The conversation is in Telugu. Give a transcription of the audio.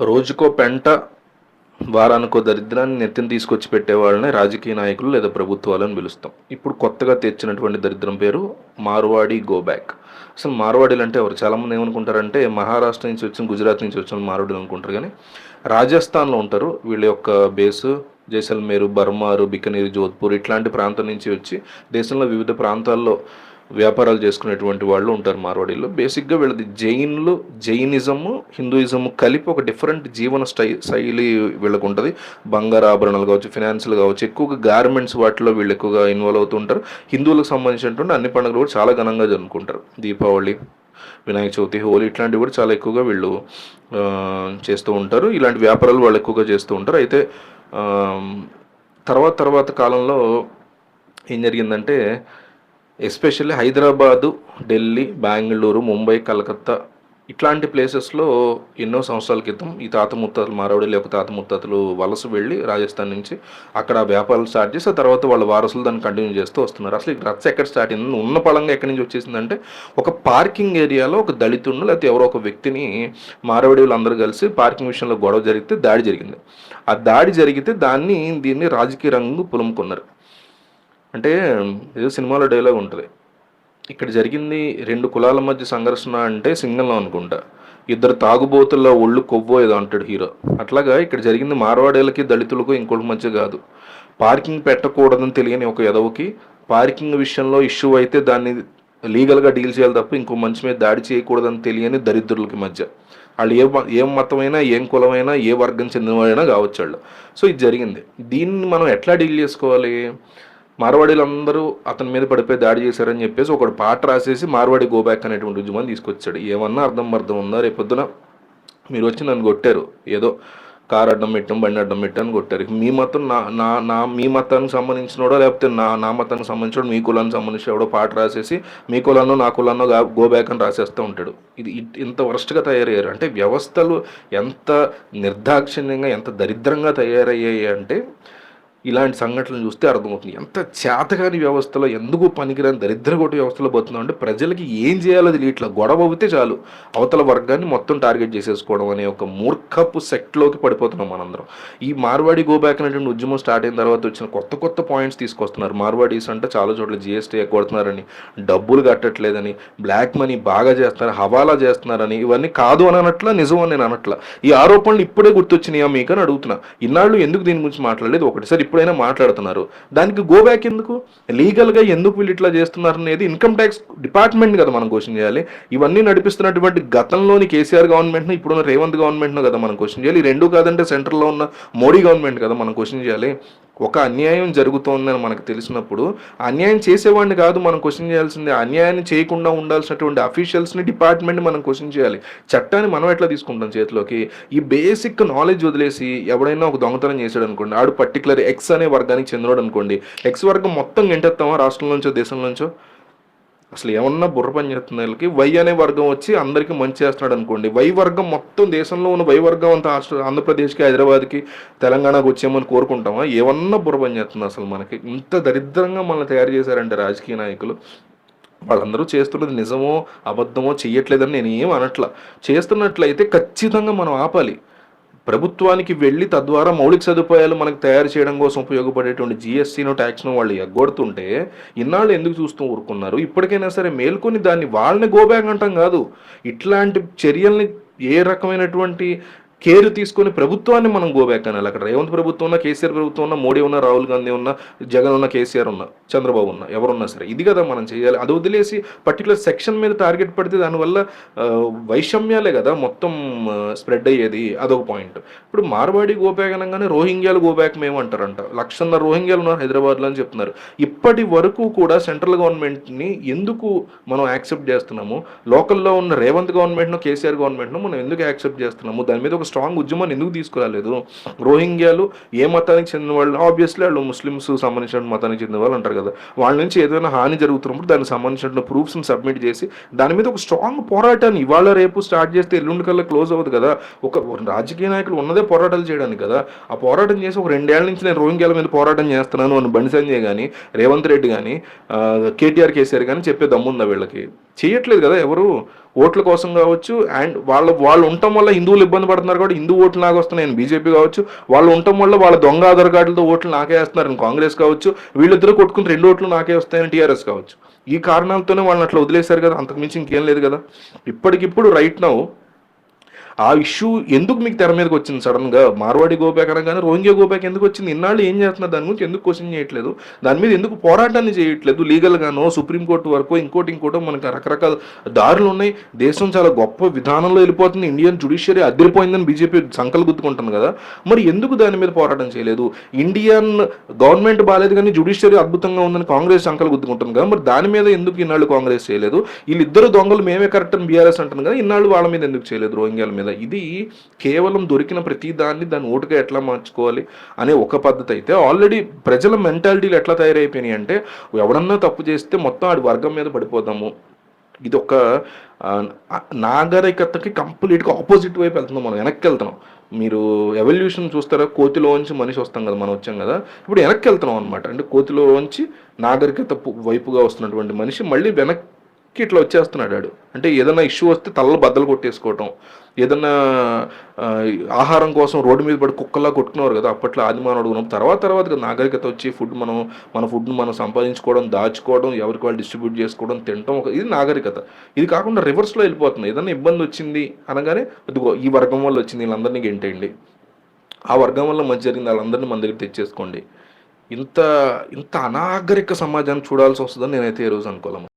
రోజుకో పెంట వారానికో దరిద్రాన్ని నెత్తిని తీసుకొచ్చి పెట్టేవాళ్ళని రాజకీయ నాయకులు లేదా ప్రభుత్వాలను పిలుస్తాం. ఇప్పుడు కొత్తగా తెచ్చినటువంటి దరిద్రం పేరు మార్వాడి గో బ్యాక్. అసలు మార్వాడీలు అంటే ఎవరు? చాలామంది ఏమనుకుంటారంటే మహారాష్ట్ర నుంచి వచ్చిన గుజరాత్ నుంచి వచ్చిన మార్వాడీలు అనుకుంటారు. కానీ రాజస్థాన్లో ఉంటారు. వీళ్ళ యొక్క బేసు జైసల్మేరు బర్మారు బికనీరు జోధ్పూర్ ఇట్లాంటి ప్రాంతం నుంచి వచ్చి దేశంలో వివిధ ప్రాంతాల్లో వ్యాపారాలు చేసుకునేటువంటి వాళ్ళు ఉంటారు మార్వాడీలో. బేసిక్గా వీళ్ళది జైన్లు జైనిజము హిందూయిజము కలిపి ఒక డిఫరెంట్ జీవన స్టై శైలి వీళ్ళకు ఉంటుంది. బంగారు ఆభరణాలు కావచ్చు ఫినాన్షియల్ కావచ్చు ఎక్కువగా గార్మెంట్స్ వాటిలో వీళ్ళు ఎక్కువగా ఇన్వాల్వ్ అవుతుంటారు హిందువులకు సంబంధించినటువంటి అన్ని పండుగలు కూడా చాలా ఘనంగా జరుపుకుంటారు. దీపావళి వినాయక చవితి హోలీ ఇట్లాంటివి కూడా చాలా ఎక్కువగా వీళ్ళు చేస్తూ ఉంటారు. ఇలాంటి వ్యాపారాలు వాళ్ళు ఎక్కువగా చేస్తూ ఉంటారు. అయితే తర్వాత తర్వాత కాలంలో ఏం జరిగిందంటే ఎస్పెషల్లీ హైదరాబాదు ఢిల్లీ బెంగళూరు ముంబై కలకత్తా ఇట్లాంటి ప్లేసెస్లో ఎన్నో సంవత్సరాల క్రితం ఈ తాత ముత్తాతలు మారవాడి లేకపోతే తాత ముత్తాతలు వలస వెళ్ళి రాజస్థాన్ నుంచి అక్కడ వ్యాపారాలు స్టార్ట్ చేసి ఆ తర్వాత వాళ్ళ వారసులు దాన్ని కంటిన్యూ చేస్తూ వస్తున్నారు. అసలు ఈ రచ్చ ఎక్కడ స్టార్ట్ అయింది? ఉన్న పళంగా ఎక్కడి నుంచి వచ్చేసిందంటే ఒక పార్కింగ్ ఏరియాలో ఒక దళితుడిని లేకపోతే ఎవరో ఒక వ్యక్తిని మారవాడి వాళ్ళందరూ కలిసి పార్కింగ్ విషయంలో గొడవ జరిగితే దాడి జరిగింది. ఆ దాడి జరిగితే దాన్ని దీన్ని రాజకీయ రంగు పులుముకున్నారు. అంటే ఏదో సినిమాలో డైలాగ్ ఉంటుంది. ఇక్కడ జరిగింది రెండు కులాల మధ్య సంఘర్షణ అంటే సింగంలో అనుకుంటా. ఇద్దరు తాగుబోతుల్లో ఒళ్ళు కొవ్వో ఏదో అంటాడు హీరో. అట్లాగా ఇక్కడ జరిగింది మార్వాడేలకి దళితులకు ఇంకోటి మధ్య కాదు. పార్కింగ్ పెట్టకూడదని తెలియని ఒక ఎదవకి పార్కింగ్ విషయంలో ఇష్యూ అయితే దాన్ని లీగల్గా డీల్ చేయాలి తప్ప ఇంకో మనిషి మీద దాడి చేయకూడదని తెలియని దరిద్రులకి మధ్య. వాళ్ళు ఏ ఏం మతమైనా ఏం కులమైనా ఏ వర్గం చెందినవాడైనా కావచ్చు వాళ్ళు. సో ఇది జరిగింది. దీన్ని మనం ఎట్లా డీల్ చేసుకోవాలి? మార్వాడీలందరూ అతని మీద పడిపోయి దాడి చేశారని చెప్పేసి ఒకడు పాట రాసేసి మార్వాడి గోబ్యాక్ అనేటువంటి ఉద్యమాన్ని తీసుకొచ్చాడు. ఏమన్నా అర్థం అర్థం ఉందా? రేపొద్దున మీరు వచ్చి నన్ను కొట్టారు. ఏదో కారు అడ్డం పెట్టాం బండి అడ్డం పెట్టాను కొట్టారు. మీ మతం నా నా నా మీ మతానికి సంబంధించినోడో? లేకపోతే నా నా మతానికి సంబంధించినోడు? మీ కులానికి సంబంధించిన ఎవడో పాట రాసేసి మీ కులాన్నో నా కులాన్నో గో బ్యాక్ అని రాసేస్తూ ఉంటాడు. ఇది ఇంత వరస్ట్గా తయారయ్యారు. అంటే వ్యవస్థలు ఎంత నిర్దాక్షిణ్యంగా ఎంత దరిద్రంగా తయారయ్యాయి అంటే ఇలాంటి సంఘటనలు చూస్తే అర్థమవుతుంది. ఎంత చేతగాని వ్యవస్థలో ఎందుకు పనికిరాని దరిద్రగొట్టు వ్యవస్థలో పోతుందో అంటే ప్రజలకి ఏం చేయాలో తెలియ ఇట్లా గొడవ అవుతే చాలు. అవతల వర్గాన్ని మొత్తం టార్గెట్ చేసేసుకోవడం అనే ఒక మూర్ఖపు సెక్ట్లోకి పడిపోతున్నాం మనందరం. ఈ మార్వాడి గోబ్యాక్ అనేటువంటి ఉద్యమం స్టార్ట్ అయిన తర్వాత వచ్చిన కొత్త కొత్త పాయింట్స్ తీసుకొస్తున్నారు. మార్వాడీస్ అంటే చాలా చోట్ల జిఎస్టీ కొడుతున్నారని డబ్బులు కట్టట్లేదని బ్లాక్ మనీ బాగా చేస్తున్నారు హవాలా చేస్తున్నారని ఇవన్నీ కాదు అని అనట్లా నిజం అని నేను అనట్లా. ఈ ఆరోపణలు ఇప్పుడే గుర్తొచ్చినాయా మీకు అని అడుగుతున్నా. ఇన్నాళ్ళు ఎందుకు దీని గురించి మాట్లాడలేదు? ఒకటిసారి ఎప్పుడైనా మాట్లాడుతున్నారు. దానికి గో బ్యాక్ ఎందుకు? లీగల్గా ఎందుకు వీళ్ళు ఇట్లా చేస్తున్నారు అనేది ఇన్కమ్ ట్యాక్స్ డిపార్ట్మెంట్ కదా మనం క్వశ్చన్ చేయాలి. ఇవన్నీ నడిపిస్తున్నటువంటి గతంలోని కేసీఆర్ గవర్నమెంట్ను ఇప్పుడున్న రేవంత్ గవర్నమెంట్ను కదా మనం క్వశ్చన్ చేయాలి. ఈ రెండు కాదంటే సెంటర్లో ఉన్న మోడీ గవర్నమెంట్ కదా మనం క్వశ్చన్ చేయాలి. ఒక అన్యాయం జరుగుతోందని మనకు తెలిసినప్పుడు అన్యాయం చేసేవాడిని కాదు మనం క్వశ్చన్ చేయాల్సింది. అన్యాయాన్ని చేయకుండా ఉండాల్సినటువంటి అఫీషియల్స్ని డిపార్ట్మెంట్ మనం క్వశ్చన్ చేయాలి. చట్టాన్ని మనం ఎట్లా తీసుకుంటాం చేతిలోకి? ఈ బేసిక్ నాలెడ్జ్ వదిలేసి ఎవడైనా ఒక దొంగతనం చేశాడు అనుకోండి ఆడు పర్టికులర్ ఎక్స్ అనే వర్గానికి చెందినోడు అనుకోండి ఎక్స్ వర్గం మొత్తం గెంటెత్తామా రాష్ట్రం నుంచో దేశం నుంచో అసలు ఏమన్నా బుర్ర పని చేస్తున్న వాళ్ళకి? వై అనే వర్గం వచ్చి అందరికీ మంచి చేస్తున్నాడు అనుకోండి. వై వర్గం మొత్తం దేశంలో ఉన్న వై వర్గం అంతా ఆంధ్రప్రదేశ్కి హైదరాబాద్కి తెలంగాణకు వచ్చేమని కోరుకుంటామా? ఏమన్నా బుర్ర పని చేస్తుంది అసలు మనకి? ఇంత దరిద్రంగా మనల్ని తయారు చేశారంటే రాజకీయ నాయకులు. వాళ్ళందరూ చేస్తున్నది నిజమో అబద్ధమో చేయట్లేదని నేను ఏం అనట్లా. చేస్తున్నట్లయితే ఖచ్చితంగా మనం ఆపాలి. ప్రభుత్వానికి వెళ్ళి తద్వారా మౌలిక సదుపాయాలు మనకు తయారు చేయడం కోసం ఉపయోగపడేటువంటి జిఎస్సీను ట్యాక్స్ను వాళ్ళు ఎగ్గొడుతుంటే ఇన్నాళ్ళు ఎందుకు చూస్తూ ఊరుకున్నారు? ఇప్పటికైనా సరే మేల్కొని దాన్ని వాళ్ళని గోబ్యాక్ అంటాం కాదు. ఇట్లాంటి చర్యల్ని ఏ రకమైనటువంటి కేర్ తీసుకొని ప్రభుత్వాన్ని మనం గోబ్యాక్ అనాలి. అక్కడ రేవంత్ ప్రభుత్వం ఉన్న కేసీఆర్ ప్రభుత్వం ఉన్న మోడీ ఉన్న రాహుల్ గాంధీ ఉన్న జగన్ ఉన్న కేసీఆర్ ఉన్న చంద్రబాబు ఉన్న ఎవరున్నా సరే ఇది కదా మనం చేయాలి. అది వదిలేసి పర్టికులర్ సెక్షన్ మీద టార్గెట్ పడితే దానివల్ల వైషమ్యాలే కదా మొత్తం స్ప్రెడ్ అయ్యేది. అదొక పాయింట్ ఇప్పుడు మార్వాడి గోబ్యాక్ అనగానే రోహింగ్యాలు గోబ్యాక్ మేము అంటారంట. లక్షన్నర రోహింగ్యాలు ఉన్నారు హైదరాబాద్లో అని చెప్తున్నారు. ఇప్పటి వరకు కూడా సెంట్రల్ గవర్నమెంట్ని ఎందుకు మనం యాక్సెప్ట్ చేస్తున్నాము? లోకల్లో ఉన్న రేవంత్ గవర్నమెంట్ను కేసీఆర్ గవర్నమెంట్ను మనం ఎందుకు యాక్సెప్ట్ చేస్తున్నాము? దాని మీద ఒక స్ట్రాంగ్ ఉద్యమాన్ని ఎందుకు తీసుకురాలేదు? రోహింగ్యాలు ఏ మతానికి చెందిన వాళ్ళు? ఆబ్వియస్లీ వాళ్ళు ముస్లిమ్స్ సంబంధించిన మతానికి చెందిన వాళ్ళు అంటారు కదా. వాళ్ళ నుంచి ఏదైనా హాని జరుగుతున్నప్పుడు దానికి సంబంధించిన ప్రూఫ్స్ని సబ్మిట్ చేసి దాని మీద ఒక స్ట్రాంగ్ పోరాటాన్ని ఇవాళ రేపు స్టార్ట్ చేస్తే ఎల్లుండి కల్లా క్లోజ్ అవ్వదు కదా. ఒక రాజకీయ నాయకులు ఉన్నదే పోరాటాలు చేయడానికి కదా. ఆ పోరాటం చేసి ఒక రెండేళ్ళ నుంచి నేను రోహింగ్యాల మీద పోరాటం చేస్తున్నాను అని బండి సంజయ్ కానీ రేవంత్ రెడ్డి కానీ కేటీఆర్ కేసీఆర్ కానీ చెప్పే దమ్ముందా వీళ్ళకి? చేయట్లేదు కదా ఎవరు? ఓట్ల కోసం కావచ్చు అండ్ వాళ్ళ వాళ్ళు ఉండటం వల్ల హిందువులు ఇబ్బంది పడుతున్నారు కాబట్టి హిందూ ఓట్లు నాకు వస్తున్నాయి బీజేపీ కావచ్చు. వాళ్ళు ఉండటం వల్ల వాళ్ళ దొంగ ఆధార్ కార్డులతో ఓట్లు నాకే వేస్తున్నారు కాంగ్రెస్ కావచ్చు. వీళ్ళిద్దరూ కొట్టుకుని రెండు ఓట్లు నాకే వస్తాయని టీఆర్ఎస్ కావచ్చు. ఈ కారణాలతోనే వాళ్ళని అట్లా వదిలేశారు కదా అంతకుమించి ఇంకేం లేదు కదా. ఇప్పటికిప్పుడు రైట్ నౌ ఆ ఇష్యూ ఎందుకు మీకు తెర మీదకి వచ్చింది? సడన్గా మార్వాడి గోబ్యాక్ అనగానే రోహింగ్యా గోబ్యాక్ ఎందుకు వచ్చింది? ఇన్నాళ్ళు ఏం చేస్తున్నారు? దాని గురించి ఎందుకు క్వశ్చన్ చేయట్లేదు? దాని మీద ఎందుకు పోరాటాన్ని చేయట్లేదు? లీగల్ గానో సుప్రీంకోర్టు వరకు ఇంకోటి ఇంకోటో మనకి రకరకాల దారులు ఉన్నాయి. దేశం చాలా గొప్ప విధానంలో వెళ్ళిపోతుంది. ఇండియన్ జుడిషియరీ అదిరిపోయిందని బీజేపీ సంకలు గుర్తుకుంటుంది కదా. మరి ఎందుకు దాని మీద పోరాటం చేయలేదు? ఇండియన్ గవర్నమెంట్ బాగాలేదు కానీ జుడిషియరీ అద్భుతంగా ఉందని కాంగ్రెస్ సంకల్ గుర్తుకుంటుంది కదా. మరి దాని మీద ఎందుకు ఇన్నాళ్ళు కాంగ్రెస్ చేయలేదు? వీళ్ళిద్దరు దొంగలు మేమే కరెక్ట్ అని బీఆర్ఎస్ అంటుంది కదా. ఇన్నాళ్ళు వాళ్ళ మీద ఎందుకు చేయలేదు రోహింగ్యాల మీద? ఇది కేవలం దొరికిన ప్రతి దాన్ని ఓటుగా ఎట్లా మార్చుకోవాలి అనే ఒక పద్ధతి అయితే ఆల్రెడీ ప్రజల మెంటాలిటీలు ఎట్లా తయారైపోయినాయి అంటే ఎవడన్నా తప్పు చేస్తే మొత్తం ఆడి వర్గం మీద పడిపోతాము ఇది ఒక నాగరికతకి కంప్లీట్గా ఆపోజిట్ వైపు వెళ్తున్నాం మనం వెనక్కి వెళ్తున్నాం. మీరు ఎవల్యూషన్ చూస్తారా? కోతిలోంచి మనిషి వస్తాం కదా మనం వచ్చాం కదా? ఇప్పుడు వెనక్కి వెళ్తున్నాం అనమాట అంటే కోతిలోంచి నాగరికత వైపుగా వస్తున్నటువంటి మనిషి మళ్ళీ వెనక్కి ఇట్లా వచ్చేస్తున్నాడు ఆడు అంటే ఏదైనా ఇష్యూ వస్తే తలలు బద్దలు కొట్టేసుకోవటం ఏదన్నా ఆహారం కోసం రోడ్డు మీద పడి కుక్కలా కొట్టుకున్నారు కదా అప్పట్లో ఆదిమానం మానవుడు తర్వాత తర్వాత నాగరికత వచ్చి ఫుడ్ మనం మన ఫుడ్ని మనం సంపాదించుకోవడం దాచుకోవడం ఎవరికి వాళ్ళు డిస్ట్రిబ్యూట్ చేసుకోవడం తినటం ఇది నాగరికత. ఇది కాకుండా రివర్స్లో వెళ్ళిపోతుంది ఏదైనా ఇబ్బంది వచ్చింది అనగానే ఇదిగో ఈ వర్గం వల్ల వచ్చింది వీళ్ళందరినీ గెంటేయండి. ఆ వర్గం వల్ల మంచి జరిగింది వాళ్ళందరినీ మన దగ్గర తెచ్చేసుకోండి. ఇంత ఇంత అనాగరిక సమాజాన్ని చూడాల్సి వస్తుందని నేనైతే ఈ రోజు అనుకోలేము.